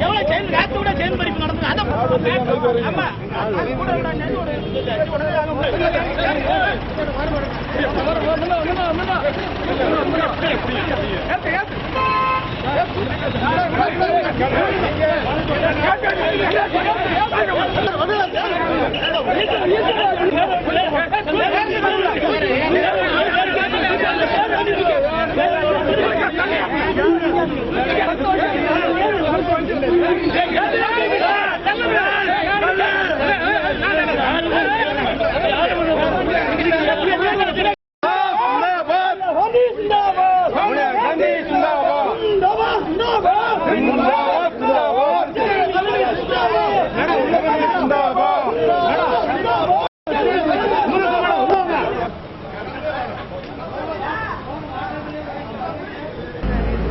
எவ்வளவு செயல் காத்து கூட செயல் பறிப்பு நடந்தது அதை ஆமா அது கூட உடனே É dentro! É dentro!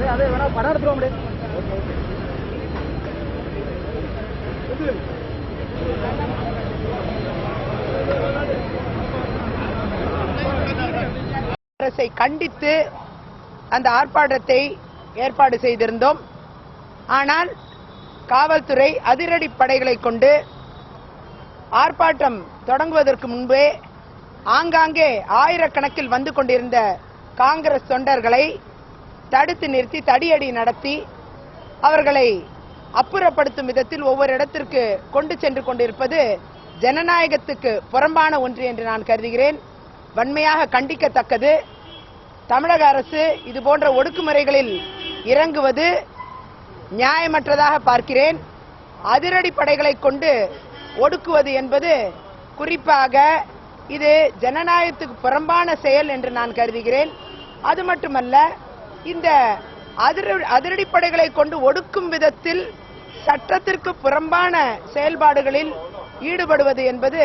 நெல் ஒரு இது உடனே அரசை கண்டித்து அந்த ஆர்ப்பாட்டத்தை ஏற்பாடு செய்திருந்தோம். ஆனால் காவல்துறை அதிரடி படைகளை கொண்டு ஆர்ப்பாட்டம் தொடங்குவதற்கு முன்பே ஆங்காங்கே ஆயிரக்கணக்கில் வந்து கொண்டிருந்த காங்கிரஸ் தொண்டர்களை தடுத்து நிறுத்தி தடியடி நடத்தி அவர்களை அப்புறப்படுத்தும் விதத்தில் ஒவ்வொரு இடத்திற்கு கொண்டு சென்று கொண்டிருப்பது ஜனநாயகத்துக்கு புறம்பான ஒன்று என்று நான் கருதுகிறேன். வன்மையாக கண்டிக்கத்தக்கது. தமிழக அரசு இது போன்ற ஒடுக்குமுறைகளில் இறங்குவது நியாயமற்றதாக பார்க்கிறேன். அதிரடி படைகளை கொண்டு ஒடுக்குவது என்பது குறிப்பாக இது ஜனநாயகத்துக்கு புறம்பான செயல் என்று நான் கருதுகிறேன். அது மட்டுமல்ல இந்த அதிர- அதிரடி படைகளை கொண்டு ஒடுக்கும் விதத்தில் சட்டத்திற்கு புறம்பான செயல்பாடுகளில் ஈடுபடுவது என்பது